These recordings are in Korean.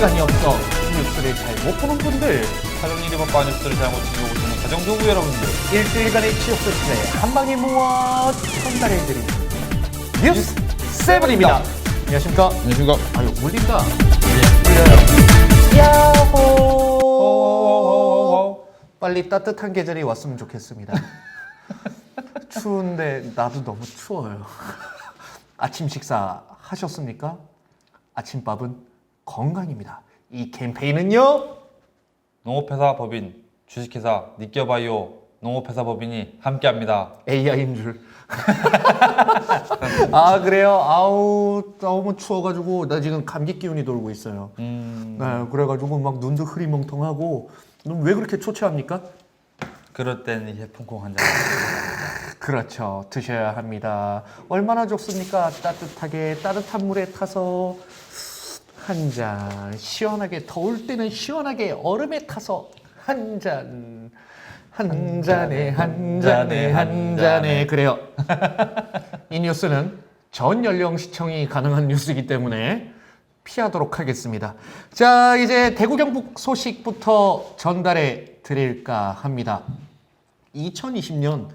시간이 없어 뉴스를 잘 못 보는 분들 하는 일이 바빠 뉴스를 잘못 지켜보시는 가정주부 여러분들 일주일간의 취업 소식을 한 방에 모아 전달해드리는 뉴스 세븐입니다. 안녕하십니까? 안녕하십니까 아유 울린다. 울려요. 야호. 빨리 따뜻한 계절이 왔으면 좋겠습니다. 추운데 나도 너무 추워요. 아침 식사 하셨습니까? 아침밥은 건강입니다. 이 캠페인은요. 농업회사 법인 주식회사 니껴바이오 농업회사 법인이 함께합니다 AI인 줄. 아 그래요? 아우 너무 추워가지고 나 지금 감기 기운이 돌고 있어요. 음 네, 그래가지고 막 눈도 흐리멍텅하고 눈왜 그렇게 초췌합니까? 그럴 땐 이제 퐁퐁 한잔 그렇죠. 드셔야 합니다. 얼마나 좋습니까? 따뜻하게 따뜻한 물에 타서 한 잔. 시원하게 더울 때는 시원하게 얼음에 타서 한 잔. 한 잔에 한 잔에 한 잔에 그래요. 이 뉴스는 전 연령 시청이 가능한 뉴스이기 때문에 피하도록 하겠습니다. 자, 이제 대구 경북 소식부터 전달해 드릴까 합니다. 2020년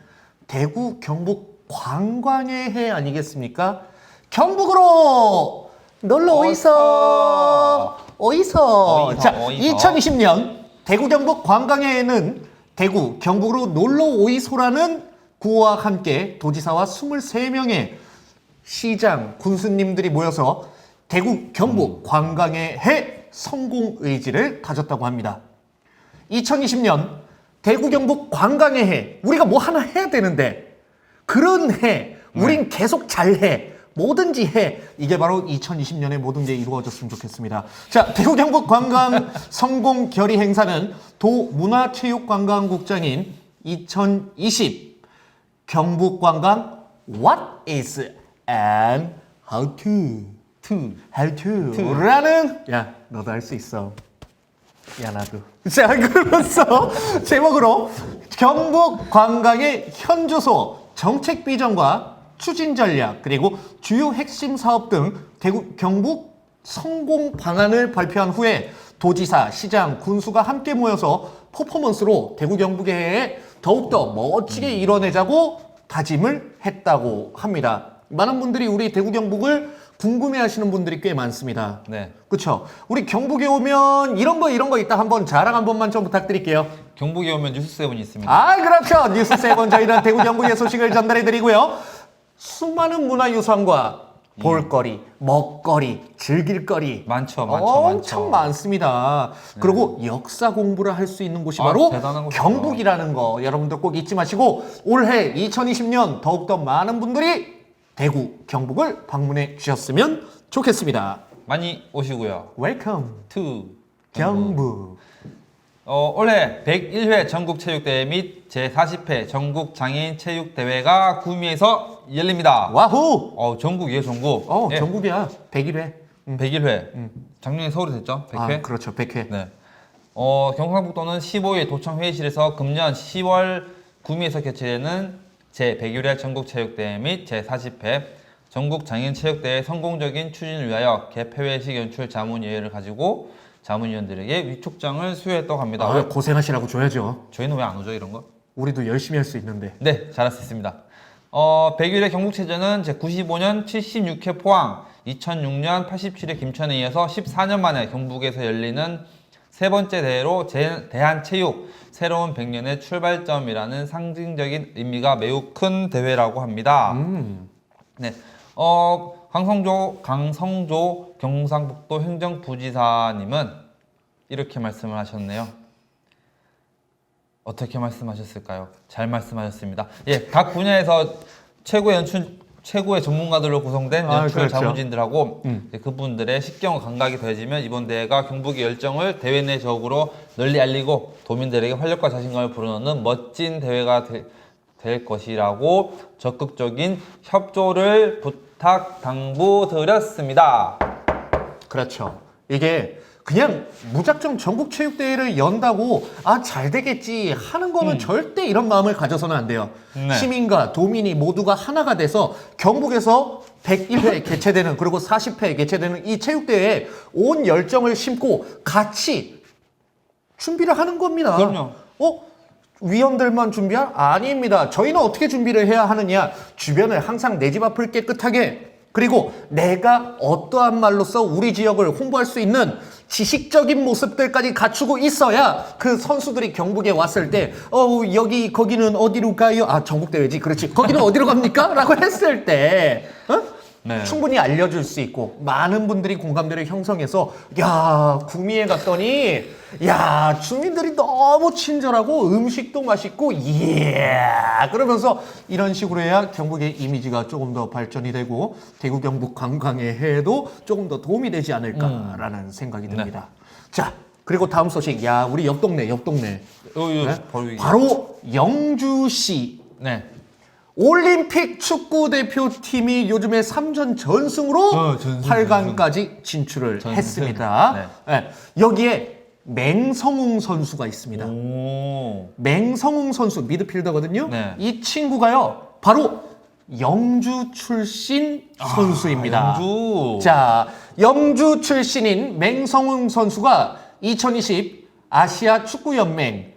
대구 경북 관광의 해 아니겠습니까? 경북으로 놀러 오이소 오이소 어이서, 자 어이서. 2020년 대구 경북 관광의 해는 대구 경북으로 놀러 오이소라는 구호와 함께 도지사와 23명의 시장 군수님들이 모여서 대구 경북 관광의 해 성공 의지를 가졌다고 합니다. 2020년 대구 경북 관광의 해 우리가 뭐 하나 해야 되는데 그런 해 우린 계속 잘해 뭐든지 해 이게 바로 2020년에 모든 게 이루어졌으면 좋겠습니다. 자 대구 경북 관광 성공 결의 행사는 도 문화체육관광국장인 2020 경북 관광 What is and how to to how to라는 야 너도 할 수 있어. 야 나도. 자 그러면서 제목으로 경북 관광의 현주소 정책 비전과 추진 전략 그리고 주요 핵심 사업 등 대구 경북 성공 방안을 발표한 후에 도지사, 시장, 군수가 함께 모여서 퍼포먼스로 대구 경북의 해에 더욱더 멋지게 이뤄내자고 다짐을 했다고 합니다. 많은 분들이 우리 대구 경북을 궁금해 하시는 분들이 꽤 많습니다. 네 그렇죠. 우리 경북에 오면 이런 거 이런 거 있다 한번 자랑 한 번만 좀 부탁드릴게요. 경북에 오면 뉴스 세븐이 있습니다 아 그렇죠. 뉴스 세번 저희는 대구 경북의 소식을 전달해 드리고요. 수많은 문화유산과 볼거리, 먹거리, 즐길거리 많죠 많죠 엄청 많죠 많습니다. 그리고 역사 공부를 할 수 있는 곳이 아, 바로 대단한 곳이죠. 경북이라는 거 여러분들 꼭 잊지 마시고 올해 2020년 더욱더 많은 분들이 대구, 경북을 방문해 주셨으면 좋겠습니다. 많이 오시고요 웰컴 투 경북. 어, 올해 101회 전국 체육대회 및 제40회 전국 장애인 체육대회가 구미에서 열립니다. 와후. 어, 전국이에요, 전국. 어, 예, 전국이야. 101회. 101회. 작년에 서울에 됐죠? 100회? 아, 그렇죠. 100회. 네. 어, 경상북도는 15일 도청 회의실에서 금년 10월 구미에서 개최되는 제101회 전국체육대회 및 제40회 전국장애인체육대회 성공적인 추진을 위하여 개폐회식 연출 자문위회를 가지고 자문위원들에게 위촉장을 수여했다고 합니다. 아, 고생하시라고 줘야죠. 저희는 왜 안 오죠, 이런 거? 우리도 열심히 할 수 있는데. 네, 잘할 수 있습니다. 어, 100일의 경북체전은 제95년 76회 포항, 2006년 87회 김천에 이어서 14년 만에 경북에서 열리는 세 번째 대회로 제- 대한체육 새로운 100년의 출발점이라는 상징적인 의미가 매우 큰 대회라고 합니다. 음. 네. 어, 강성조, 강성조 경상북도 행정부지사님은 이렇게 말씀을 하셨네요. 어떻게 말씀하셨을까요? 잘 말씀하셨습니다. 예, 각 분야에서 최고의 연출, 최고의 전문가들로 구성된 아, 연출 그렇죠. 자문진들하고 음. 그분들의 식견과 감각이 더해지면 이번 대회가 경북의 열정을 대회 내 적으로 널리 알리고 도민들에게 활력과 자신감을 불어넣는 멋진 대회가 되- 될 것이라고 적극적인 협조를 부탁 당부드렸습니다. 그렇죠. 이게 그냥 무작정 전국 체육대회를 연다고 아 잘 되겠지 하는 거는 절대 이런 마음을 가져서는 안 돼요. 음. 네. 시민과 도민이 모두가 하나가 돼서 경북에서 101회 개최되는 그리고 40회 개최되는 이 체육대회에 온 열정을 심고 같이 준비를 하는 겁니다. 그럼요. 어? 위원들만 준비할? 아닙니다. 저희는 어떻게 준비를 해야 하느냐? 주변을 항상 내 집 앞을 깨끗하게 그리고 내가 어떠한 말로써 우리 지역을 홍보할 수 있는 지식적인 모습들까지 갖추고 있어야 그 선수들이 경북에 왔을 때, 어, 여기, 거기는 어디로 가요? 아, 전국대회지. 그렇지. 거기는 어디로 갑니까? 라고 했을 때, 어? 네. 충분히 알려줄 수 있고 많은 분들이 공감대를 형성해서 야 구미에 갔더니 야 주민들이 너무 친절하고 음식도 맛있고 예 그러면서 이런 식으로 해야 경북의 이미지가 조금 더 발전이 되고 대구 경북 관광의 해에도 조금 더 도움이 되지 않을까라는 생각이 듭니다. 자 그리고 다음 소식 야 우리 옆 동네 옆 동네 어, 이거 네? 바로. 바로 영주시 네. 올림픽 축구 대표팀이 요즘에 3전 전승으로 어, 전승, 8강까지 진출을 전승. 했습니다. 네, 여기에 맹성웅 선수가 있습니다. 오. 맹성웅 선수 미드필더거든요. 네. 이 친구가요. 바로 영주 출신 선수입니다. 아, 영주. 자, 영주 출신인 맹성웅 선수가 2020 아시아 축구 연맹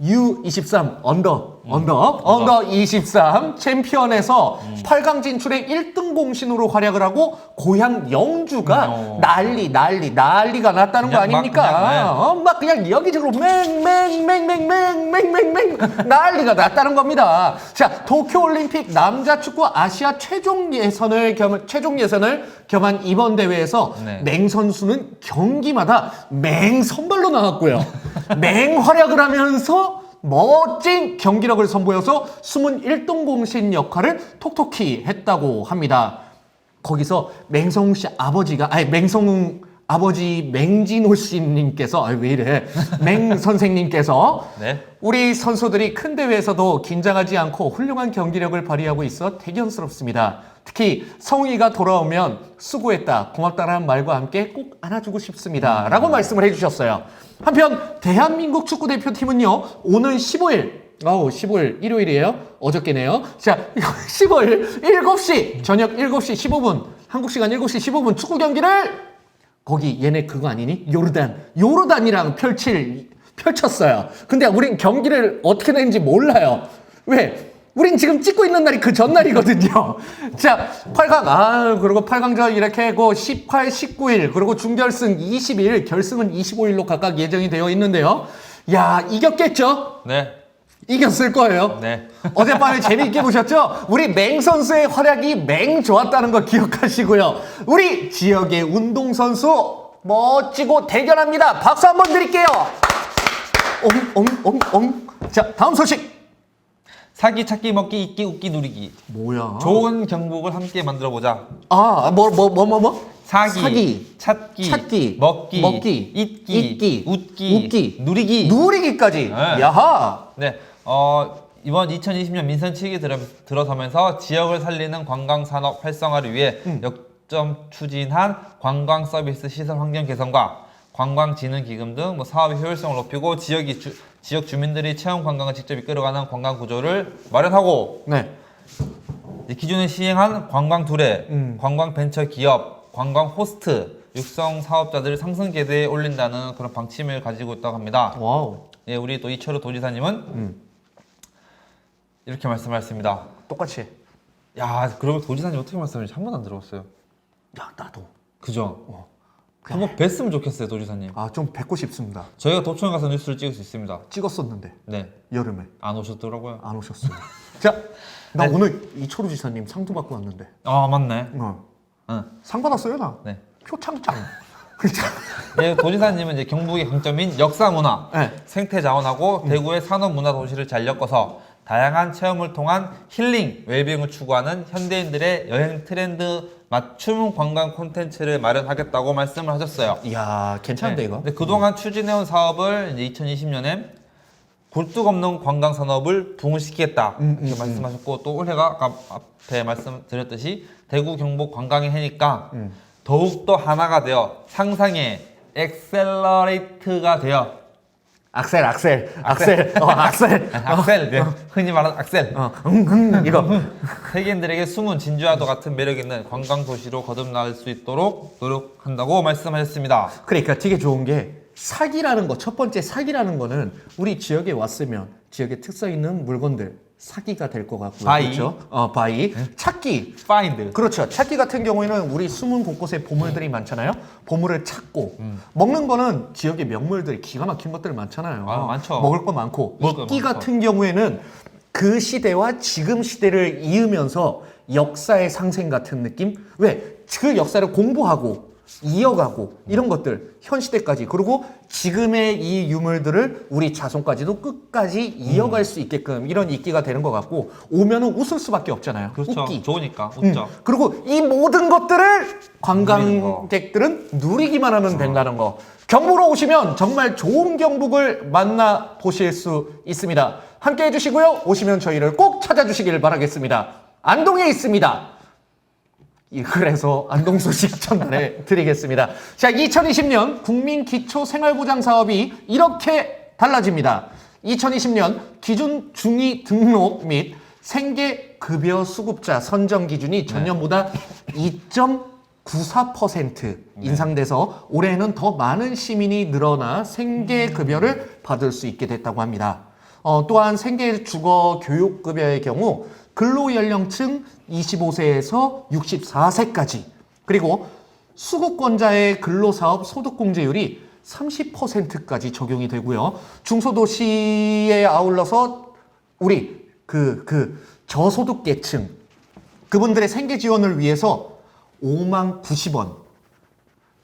U23 언더 언더 언더 23 챔피언에서 8강 진출의 1등 공신으로 활약을 하고 고향 영주가 어. 난리 난리 난리가 났다는 거 그냥 막 아닙니까? 그냥, 네. 어, 막 그냥 여기저기로 맹맹맹맹맹맹맹맹맹 난리가 났다는 겁니다. 자, 도쿄 올림픽 남자 축구 아시아 최종 예선을 겸 최종 예선을 겸한 이번 대회에서 네. 맹 선수는 경기마다 맹 선발로 나왔고요. 맹 활약을 하면서 멋진 경기력을 선보여서 숨은 1등 공신 역할을 톡톡히 했다고 합니다. 거기서 맹성웅 씨 아버지가 아니 맹성웅 아버지 맹진호 씨님께서 아 왜 이래 맹 선생님께서 네. 우리 선수들이 큰 대회에서도 긴장하지 않고 훌륭한 경기력을 발휘하고 있어 대견스럽습니다. 특히 성웅이가 돌아오면 수고했다, 고맙다라는 말과 함께 꼭 안아주고 싶습니다. 라고 말씀을 해주셨어요. 한편 대한민국 축구 대표팀은요, 오늘 15일 아우 15일 일요일이에요. 어저께네요. 자 15일 7시 저녁 7시 15분 한국 시간 7시 15분 축구 경기를 거기 얘네 그거 아니니? 요르단. 요르단이랑 펼칠 펼쳤어요. 근데 우린 경기를 어떻게 되는지 몰라요. 왜? 우린 지금 찍고 있는 날이 그 전날이거든요. 자, 8강, 아, 그리고 8강전 이렇게 하고 18, 19일, 그리고 준결승 20일, 결승은 25일로 각각 예정이 되어 있는데요. 야, 이겼겠죠? 네. 이겼을 거예요. 네. 어젯밤에 재미있게 보셨죠? 우리 맹 선수의 활약이 맹 좋았다는 거 기억하시고요. 우리 지역의 운동선수 멋지고 대견합니다. 박수 한번 드릴게요. 엉엉엉엉. 자, 다음 소식. 사기 찾기 먹기 잊기 웃기 누리기. 뭐야? 좋은 경북을 함께 만들어 보자. 아, 뭐 뭐 뭐 뭐 뭐? 사기, 사기, 찾기, 찾기, 먹기, 먹기, 잊기, 잊기, 웃기, 웃기, 누리기. 누리기까지. 네. 야하. 네. 어, 이번 2020년 민선 7기 들어, 들어서면서 지역을 살리는 관광 산업 활성화를 위해 음. 역점 추진한 관광 서비스 시설 환경 개선과 관광진흥 기금 등 뭐 사업의 효율성을 높이고 지역이 주, 지역 주민들이 체험 관광을 직접 이끌어가는 관광 구조를 마련하고 네. 기존에 시행한 관광 두례, 음. 관광 벤처 기업, 관광 호스트, 육성 사업자들을 상승 궤도에 올린다는 그런 방침을 가지고 있다고 합니다. 와우. 예, 우리 또 이철우 도지사님은 음. 이렇게 말씀하셨습니다. 똑같이. 해. 야, 그러면 도지사님 어떻게 말씀하는지 한 번도 안 들어봤어요. 야, 나도. 그죠? 어. 한 번 뵀으면 좋겠어요, 도지사님. 아, 좀 뵙고 싶습니다. 저희가 도청 가서 뉴스를 찍을 수 있습니다. 찍었었는데 네, 여름에. 안 오셨더라고요. 안 오셨어요. 자, 나 네. 오늘 이초루 지사님 상도 받고 왔는데. 아, 맞네. 어. 응, 상 받았어요, 나. 네. 표창장. 예, 도지사님은 이제 경북의 강점인 역사 문화, 네. 생태 자원하고 대구의 산업 문화 도시를 잘 엮어서 다양한 체험을 통한 힐링, 웰빙을 추구하는 현대인들의 여행 트렌드 맞춤 관광 콘텐츠를 마련하겠다고 말씀을 하셨어요. 이야, 괜찮은데 이거? 근데 그동안 추진해온 사업을 이제 2020년에 굴뚝 없는 관광 산업을 붕흥시키겠다 음, 이렇게 말씀하셨고 또 올해가 아까 앞에 말씀드렸듯이 대구 경북 관광의 해니까 음. 더욱 더 하나가 되어 상상의 엑셀러레이트가 되어 악셀, 악셀, 악셀, 어, 악셀. 악셀, 네. 흔히 말하는 악셀. 어, 응, 응, 이거. 세계인들에게 숨은 진주와도 같은 매력 있는 관광 도시로 거듭날 수 있도록 노력한다고 말씀하셨습니다. 그러니까 되게 좋은 게 사기라는 거, 첫 번째 사기라는 거는 우리 지역에 왔으면 지역에 특성 있는 물건들 사기가 될 것 같고요. 바이. 그렇죠? 어, 바이. 찾기. Find. 그렇죠. 찾기 같은 경우에는 우리 숨은 곳곳에 보물들이 많잖아요. 보물을 찾고 먹는 거는 지역의 명물들이 기가 막힌 것들 많잖아요. 아, 많죠. 먹을 거 많고 먹을 거 이끼 많죠. 같은 경우에는 그 시대와 지금 시대를 이으면서 역사의 상생 같은 느낌? 왜? 그 역사를 공부하고 이어가고 이런 것들 현 시대까지 그리고 지금의 이 유물들을 우리 자손까지도 끝까지 이어갈 수 있게끔 이런 이끼가 되는 것 같고 오면은 웃을 수밖에 없잖아요. 그렇죠. 웃기. 좋으니까 음, 웃죠. 그리고 이 모든 것들을 관광객들은 누리기만 하면 된다는 거. 경북으로 오시면 정말 좋은 경북을 만나 보실 수 있습니다. 함께 해주시고요. 오시면 저희를 꼭 찾아주시길 바라겠습니다. 안동에 있습니다. 이- 그래서 안동 소식 전달해 드리겠습니다. 자, 2020년 국민 기초 생활보장 사업이 이렇게 달라집니다. 2020년 기준 중위 등록 및 생계 급여 수급자 선정 기준이 전년보다 2.94% 인상돼서 올해는 더 많은 시민이 늘어나 생계 급여를 받을 수 있게 됐다고 합니다. 어, 또한 생계 주거 교육 급여의 경우 근로연령층 25세에서 64세까지 그리고 수급권자의 근로사업 소득공제율이 30%까지 적용이 되고요. 중소도시에 아울러서 우리 그, 그 저소득계층 그분들의 생계 지원을 위해서 5만 90원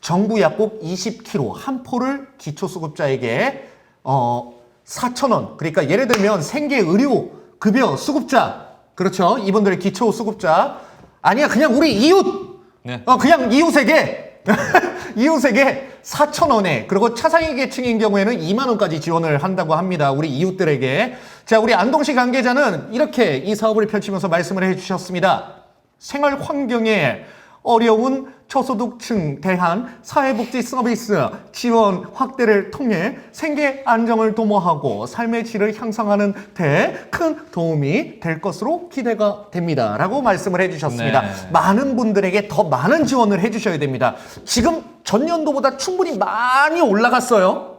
정부 약국 20kg 한 포를 기초수급자에게 어 4,000원. 그러니까 예를 들면 생계 의료 급여 수급자 그렇죠. 이분들의 기초 수급자 아니야 그냥 우리 이웃 네. 어 그냥 이웃에게 이웃에게 4,000원에 그리고 차상위 계층인 경우에는 2만 원까지 지원을 한다고 합니다. 우리 이웃들에게. 자, 우리 안동시 관계자는 이렇게 이 사업을 펼치면서 말씀을 해 주셨습니다. 생활 환경에 어려운 저소득층 대한 사회복지 서비스 지원 확대를 통해 생계 안정을 도모하고 삶의 질을 향상하는 데 큰 도움이 될 것으로 기대가 됩니다. 라고 말씀을 해주셨습니다. 네. 많은 분들에게 더 많은 지원을 해주셔야 됩니다. 지금 전년도보다 충분히 많이 올라갔어요.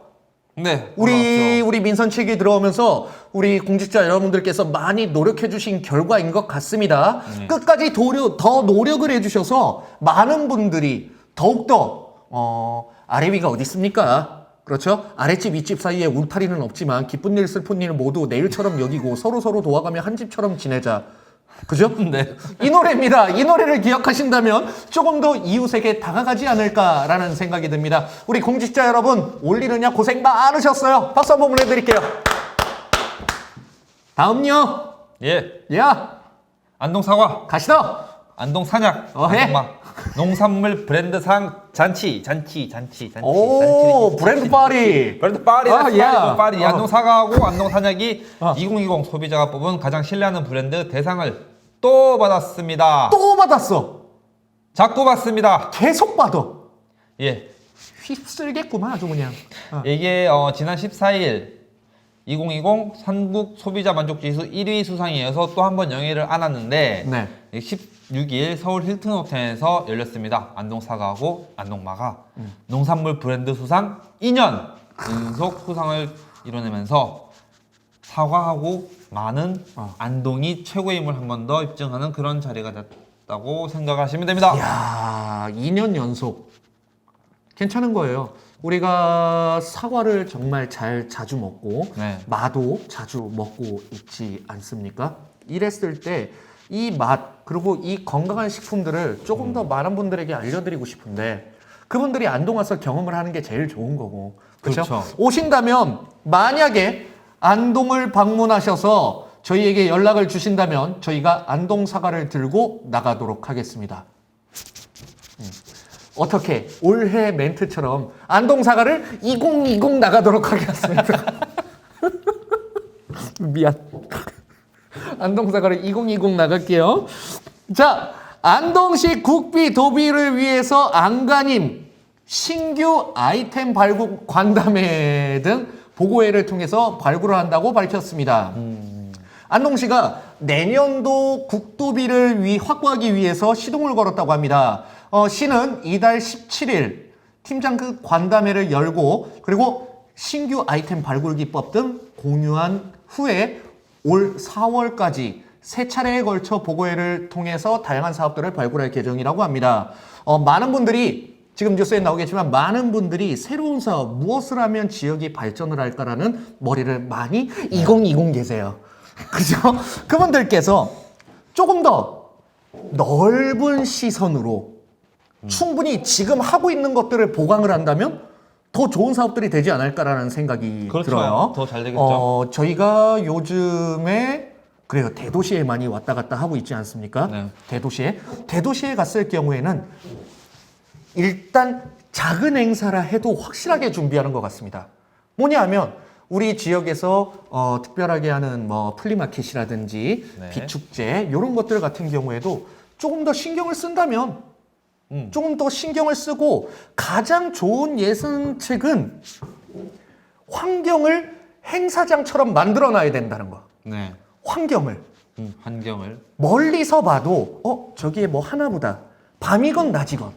네. 우리 우리 민선책이 들어오면서 우리 공직자 여러분들께서 많이 노력해 주신 결과인 것 같습니다. 끝까지 도려, 더 노력을 해 주셔서 많은 분들이 더욱더 어, 아래 위가 어디 있습니까? 그렇죠? 아랫집 윗집 사이에 울타리는 없지만 기쁜 일 슬픈 일 모두 내일처럼 여기고 서로 서로 도와가며 한 집처럼 지내자. 그죠? 네. 이 노래입니다. 이 노래를 기억하신다면 조금 더 이웃에게 다가가지 않을까라는 생각이 듭니다. 우리 공직자 여러분, 올리느냐 고생 많으셨어요. 박수 한번 보내드릴게요. 다음요. 예. 야, 안동 사과, 가시다. 안동 산약, 어, 해. 안동막, 농산물 브랜드상 잔치, 잔치, 잔치, 잔치. 오, 잔치, 브랜드. 파리. 브랜드 파리, 아, 파리, 야. 파리. 어. 안동 사과하고 안동 산약이 어. 2020 소비자가 뽑은 가장 신뢰하는 브랜드 대상을 또 받았습니다. 또 받았어. 자꾸 받습니다. 계속 받아. 예. 휩쓸겠구만, 아주 그냥. 어. 이게 어, 지난 14일 2020 한국 소비자 만족 지수 1위 수상에 이어서 또 한 번 영예를 안았는데 네. 16일 서울 힐튼 호텔에서 열렸습니다. 안동 사과하고 안동 마가 음. 농산물 브랜드 수상 2년 연속 수상을 이뤄내면서 사과하고 많은 어. 안동이 최고임을 한 번 더 입증하는 그런 자리가 됐다고 생각하시면 됩니다. 야 2년 연속 괜찮은 거예요. 우리가 사과를 정말 잘 자주 먹고 네. 마도 자주 먹고 있지 않습니까? 이랬을 때 이 맛 그리고 이 건강한 식품들을 조금 더 많은 분들에게 알려드리고 싶은데 그분들이 안동 와서 경험을 하는 게 제일 좋은 거고 그렇죠? 그렇죠. 오신다면 만약에 안동을 방문하셔서 저희에게 연락을 주신다면 저희가 안동 사과를 들고 나가도록 하겠습니다. 어떻게 올해 멘트처럼 안동 사과를 2020 나가도록 하겠습니다. 미안. 안동 사과를 2020 나갈게요. 자, 안동시 국비 도비를 위해서 안간힘 신규 아이템 발굴 관담회 등 보고회를 통해서 발굴을 한다고 밝혔습니다. 안동시가 내년도 국도비를 위, 확보하기 위해서 시동을 걸었다고 합니다. 어, 시는 이달 17일 팀장급 관담회를 열고 그리고 신규 아이템 발굴 기법 등 공유한 후에 올 4월까지 세 차례에 걸쳐 보고회를 통해서 다양한 사업들을 발굴할 계정이라고 합니다. 어, 많은 분들이 지금 뉴스에 나오겠지만 많은 분들이 새로운 사업 무엇을 하면 지역이 발전을 할까라는 머리를 많이 2020 계세요. 그죠? 그분들께서 조금 더 넓은 시선으로 충분히 지금 하고 있는 것들을 보강을 한다면 더 좋은 사업들이 되지 않을까라는 생각이 그렇죠. 들어요. 더 잘 되겠죠. 어, 저희가 요즘에 그래요 대도시에 많이 왔다 갔다 하고 있지 않습니까? 네. 대도시에 대도시에 갔을 경우에는 일단 작은 행사라 해도 확실하게 준비하는 것 같습니다. 뭐냐하면 우리 지역에서 어, 특별하게 하는 뭐 플리마켓이라든지 네. 비축제 이런 것들 같은 경우에도 조금 더 신경을 쓴다면 음. 조금 더 신경을 쓰고 가장 좋은 예산책은 환경을 행사장처럼 만들어 놔야 된다는 거. 네. 환경을 음, 환경을 멀리서 봐도 어 저기에 뭐 하나보다 밤이건 낮이건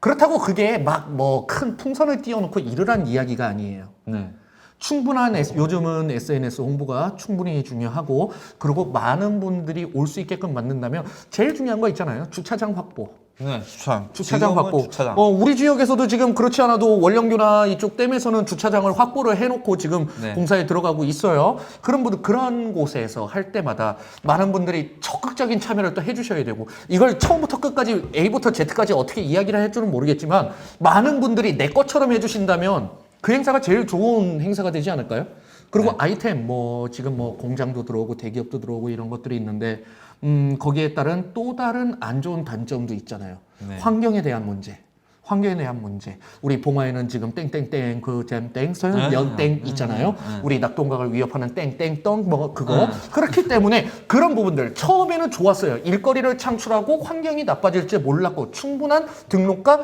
그렇다고 그게 막 뭐 큰 풍선을 띄워놓고 이르란 이야기가 아니에요. 네. 충분한 S- 요즘은 SNS 홍보가 충분히 중요하고 그리고 많은 분들이 올 수 있게끔 만든다면 제일 중요한 거 있잖아요. 주차장 확보. 네, 주차장. 주차장 확보. 주차장. 어, 우리 지역에서도 지금 그렇지 않아도 원령교나 이쪽 댐에서는 주차장을 확보를 해놓고 지금 네. 공사에 들어가고 있어요. 그런 분들 그런 곳에서 할 때마다 많은 분들이 적극적인 참여를 또 해주셔야 되고 이걸 처음부터 끝까지 A부터 Z까지 어떻게 이야기를 할 줄은 모르겠지만 많은 분들이 내 것처럼 해주신다면 그 행사가 제일 좋은 행사가 되지 않을까요? 그리고 네. 아이템 뭐 지금 뭐 공장도 들어오고 대기업도 들어오고 이런 것들이 있는데 음 거기에 따른 또 다른 안 좋은 단점도 있잖아요. 네. 환경에 대한 문제. 환경에 대한 문제. 우리 봉화에는 지금 땡땡땡 그 잼땡 서현면땡 네. 있잖아요. 우리 낙동강을 위협하는 땡땡떡 뭐 그거. 네. 그렇기 때문에 그런 부분들 처음에는 좋았어요. 일거리를 창출하고 환경이 나빠질 줄 몰랐고 충분한 등록과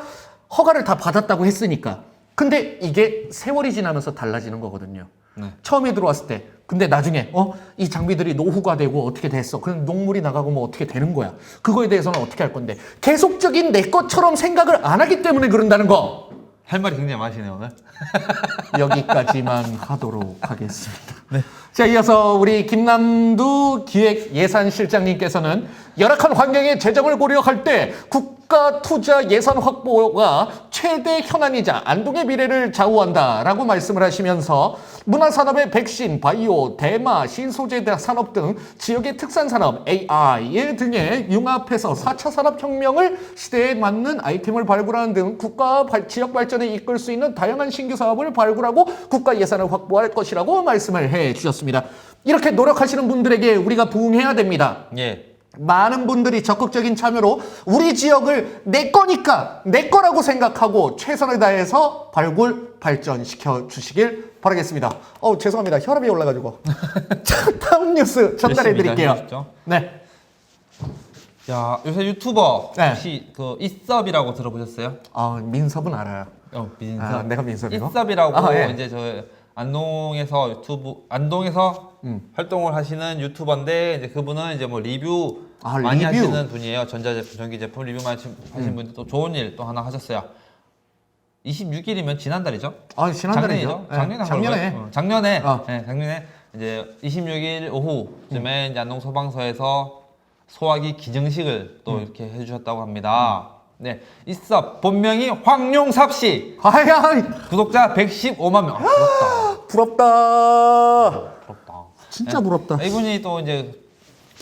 허가를 다 받았다고 했으니까. 근데 이게 세월이 지나면서 달라지는 거거든요. 네. 처음에 들어왔을 때 근데 나중에 어 이 장비들이 노후가 되고 어떻게 됐어 그럼 농물이 나가고 뭐 어떻게 되는 거야 그거에 대해서는 어떻게 할 건데 계속적인 내 것처럼 생각을 안 하기 때문에 그런다는 거 할 말이 굉장히 많으시네요, 오늘. 여기까지만 하도록 하겠습니다. 자, 이어서 우리 김남두 기획 예산실장님께서는 열악한 환경의 재정을 고려할 때 국 가 투자 예산 확보가 최대 현안이자 안동의 미래를 좌우한다라고 말씀을 하시면서 문화산업의 백신, 바이오, 대마, 신소재 산업 등 지역의 특산 산업, AI 등의 융합해서 4차 산업혁명을 시대에 맞는 아이템을 발굴하는 등 국가 발- 지역 발전에 이끌 수 있는 다양한 신규 사업을 발굴하고 국가 예산을 확보할 것이라고 말씀을 해 주셨습니다. 이렇게 노력하시는 분들에게 우리가 부응해야 됩니다. 예. 많은 분들이 적극적인 참여로 우리 지역을 내 거니까 내 거라고 생각하고 최선을 다해서 발굴 발전시켜 주시길 바라겠습니다. 어 죄송합니다 혈압이 올라가지고 자, 다음 뉴스 전달해 드릴게요. 네. 야, 요새 유튜버 네. 혹시 그 이섭이라고 들어보셨어요? 아 민섭은 알아요. 어, 민섭. 아, 내가 민섭이고. 이섭이라고 아, 예. 이제 저 안동에서 유튜브 안동에서 음. 활동을 하시는 유튜버인데 이제 그분은 이제 뭐 리뷰 아, 많이 리뷰. 하시는 분이에요. 전자제품, 전기 제품 리뷰 많이 하신 음. 분인데 또 좋은 일 또 하나 하셨어요. 26일이면 지난달이죠? 아 지난달이죠. 작년이죠? 네, 작년에 한 작년에. 어, 작년에 어. 네, 작년에 이제 26일 오후쯤에 음. 이제 안동 소방서에서 소화기 기증식을 또 음. 이렇게 해주셨다고 합니다. 네, 이섭 본명이 황용삽 씨 아야 구독자 115만 명. 아, 부럽다. 부럽다. 부럽다. 진짜 부럽다. 네, 이분이 또 이제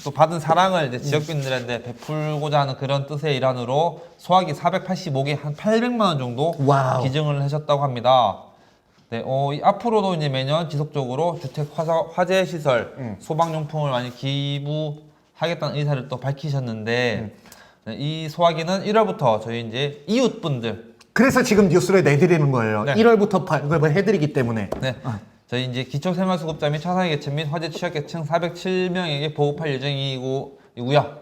또 받은 사랑을 이제 지역민들한테 베풀고자 하는 그런 뜻의 일환으로 소화기 485개 한 800만 원 정도 와우. 기증을 하셨다고 합니다. 네, 어, 이 앞으로도 이제 매년 지속적으로 주택 화사, 화재 시설, 음. 소방용품을 많이 기부하겠다는 의사를 또 밝히셨는데 음. 네, 이 소화기는 1월부터 저희 이제 이웃분들 그래서 지금 뉴스를 내드리는 거예요. 네. 1월부터 발급을 해드리기 때문에. 네. 저희 이제 기초생활수급자 및 차상위 계층 및 화재 취약계층 407명에게 보급할 예정이고 이고요.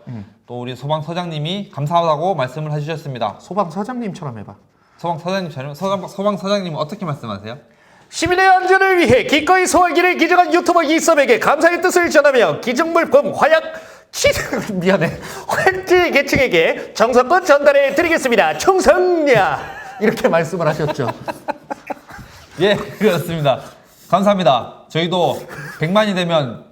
또 우리 소방서장님이 감사하다고 말씀을 해주셨습니다. 소방 서장님처럼 해봐. 소방 사장님 잘 소방 소방 사장님 어떻게 말씀하세요? 시민의 안전을 위해 기꺼이 소화기를 기증한 유튜버 이섭에게 감사의 뜻을 전하며 기증물품 화약 치 미안해 활지 계층에게 정성껏 전달해 드리겠습니다. 충성냐 이렇게 말씀을 하셨죠. 예, 그렇습니다. 감사합니다. 저희도 100만이 되면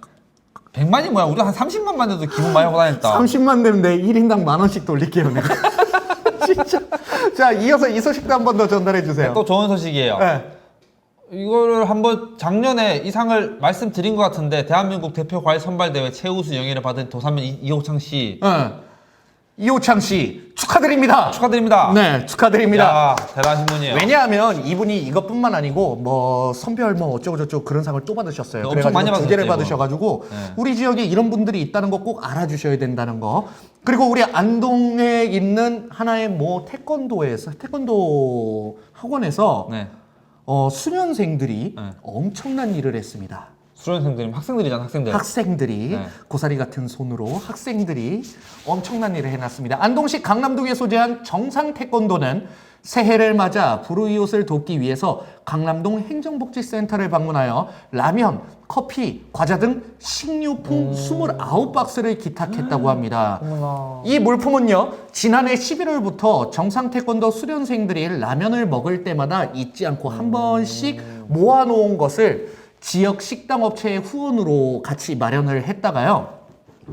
100만이 뭐야? 우리 한 30만만 돼도 기분 많이 받아냈다. 30만 되는데 1인당 만 원씩 돌릴게요. 내가. 진짜. 자 이어서 이 소식도 한 번 더 전달해 주세요. 또 좋은 소식이에요. 네. 이거를 한번 작년에 이 상을 말씀드린 것 같은데 대한민국 대표 과일 선발 대회 최우수 영예를 받은 도산면 이- 이호창 씨 어. 이호창 씨 축하드립니다. 축하드립니다. 네 축하드립니다. 야, 대단하신 분이에요. 왜냐하면 이분이 이것뿐만 아니고 뭐 선별 뭐 어쩌고 저쩌고 그런 상을 또 받으셨어요. 네, 엄청 많이 두 개를 받으셨죠, 받으셔가지고 네. 우리 지역에 이런 분들이 있다는 거 꼭 알아주셔야 된다는 거. 그리고 우리 안동에 있는 하나의 뭐 태권도에서 태권도 학원에서 네. 어, 수련생들이 네. 엄청난 일을 했습니다. 수련생들이 학생들이잖아, 학생들. 학생들이 네. 고사리 같은 손으로 학생들이 엄청난 일을 해놨습니다. 안동시 강남동에 소재한 정상 태권도는 새해를 맞아 불우이웃을 돕기 위해서 강남동 행정복지센터를 방문하여 라면, 커피, 과자 등 식료품 29박스를 기탁했다고 합니다. 이 물품은요, 지난해 11월부터 정상 태권도 수련생들이 라면을 먹을 때마다 잊지 않고 한 번씩 모아놓은 것을 지역 식당 업체의 후원으로 같이 마련을 했다가요.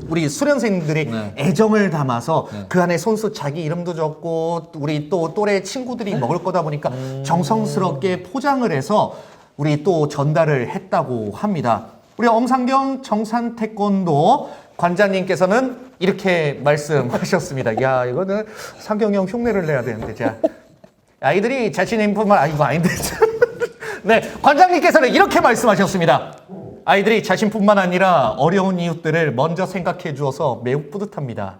우리 수련생들이 네. 애정을 담아서 네. 그 안에 손수 자기 이름도 적고 우리 또 또래 친구들이 먹을 거다 보니까 정성스럽게 포장을 해서 우리 또 전달을 했다고 합니다. 우리 엄상경 정산 태권도 관장님께서는 이렇게 말씀하셨습니다. 야 이거는 상경이 형 흉내를 내야 되는데 자 아이들이 자신의 인품만 아 이거 아닌데 네 관장님께서는 이렇게 말씀하셨습니다. 아이들이 자신뿐만 아니라 어려운 이웃들을 먼저 생각해 주어서 매우 뿌듯합니다.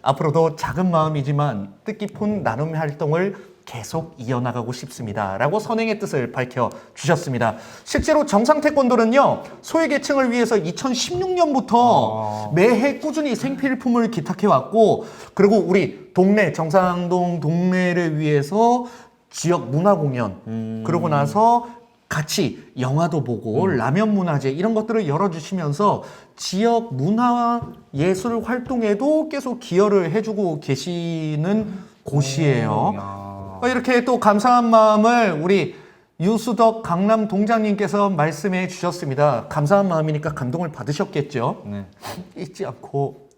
앞으로도 작은 마음이지만 뜻깊은 나눔 활동을 계속 이어나가고 싶습니다. 라고 선행의 뜻을 밝혀 주셨습니다. 실제로 정상 태권도는요, 소외계층을 위해서 2016년부터 매해 꾸준히 생필품을 기탁해 왔고, 그리고 우리 동네, 정상동 동네를 위해서 지역 문화 공연, 그러고 나서 같이 영화도 보고 라면 문화제 이런 것들을 열어주시면서 지역 문화 예술 활동에도 계속 기여를 해주고 계시는 곳이에요. 야. 어, 이렇게 또 감사한 마음을 우리 유수덕 강남 동장님께서 말씀해 주셨습니다. 감사한 마음이니까 감동을 받으셨겠죠. 네. 잊지 않고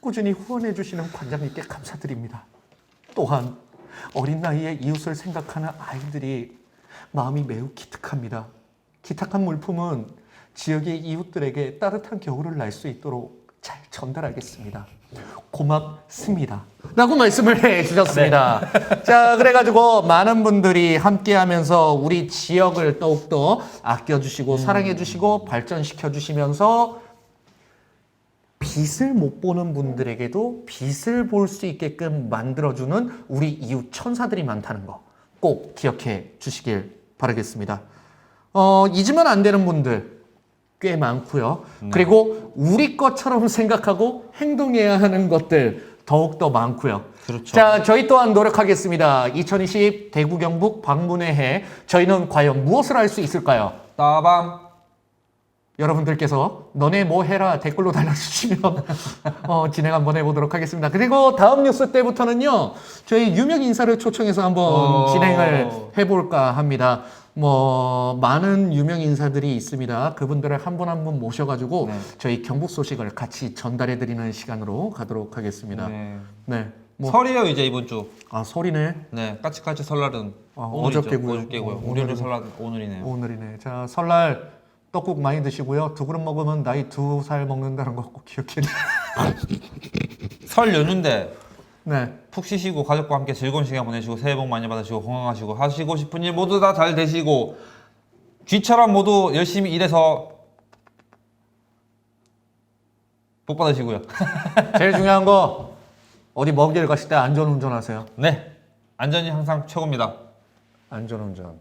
꾸준히 후원해 주시는 관장님께 감사드립니다. 또한 어린 나이에 이웃을 생각하는 아이들이 마음이 매우 기특합니다. 기탁한 물품은 지역의 이웃들에게 따뜻한 겨울을 날 수 있도록 잘 전달하겠습니다. 고맙습니다. 라고 말씀을 해 주셨습니다. 자, 그래가지고 많은 분들이 함께 하면서 우리 지역을 더욱더 아껴주시고 사랑해주시고 발전시켜주시면서 빛을 못 보는 분들에게도 빛을 볼 수 있게끔 만들어주는 우리 이웃 천사들이 많다는 거 꼭 기억해 주시길 바라겠습니다. 어, 잊으면 안 되는 분들 꽤 많고요. 그리고 우리 것처럼 생각하고 행동해야 하는 것들 더욱더 많고요. 그렇죠. 자, 저희 또한 노력하겠습니다. 2020 대구 경북 방문의 해 저희는 과연 무엇을 할 수 있을까요? 따밤. 여러분들께서 너네 뭐 해라 댓글로 달아주시면 어, 진행 한번 해보도록 하겠습니다. 그리고 다음 뉴스 때부터는요 저희 유명 인사를 초청해서 한번 어. 진행을 해볼까 합니다. 뭐 많은 유명 인사들이 있습니다. 그분들을 한 분 한 분 모셔가지고 네. 저희 경북 소식을 같이 전달해드리는 시간으로 가도록 하겠습니다. 네. 네. 뭐, 설이에요 이제 이번 주. 아 소리네. 네, 까치까치 설날은 아, 오늘이죠. 어저께고요. 어저께고요. 어, 우리는 오늘은- 설날 오늘이네요. 오늘이네. 자 설날 떡국 많이 드시고요. 두 그릇 먹으면 나이 두 살 먹는다는 거 꼭 기억해. 설 연휴인데 네. 푹 쉬시고 가족과 함께 즐거운 시간 보내시고 새해 복 많이 받으시고 건강하시고 하시고 싶은 일 모두 다 잘 되시고 쥐처럼 모두 열심히 일해서 복 받으시고요. 제일 중요한 거 어디 먼 길 가실 때 안전 운전하세요. 네, 안전이 항상 최고입니다. 안전 운전.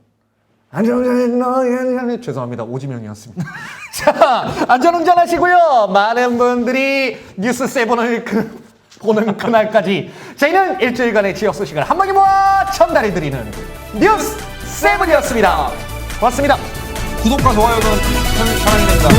안전 운전 죄송합니다 오지명이었습니다. 자 안전 운전하시고요. 많은 분들이 뉴스 세븐을 그 보는 그날까지 저희는 일주일간의 지역 소식을 한 방에 모아 전달해드리는 뉴스 세븐이었습니다. 고맙습니다. 구독과 좋아요는 참 사랑이 된다.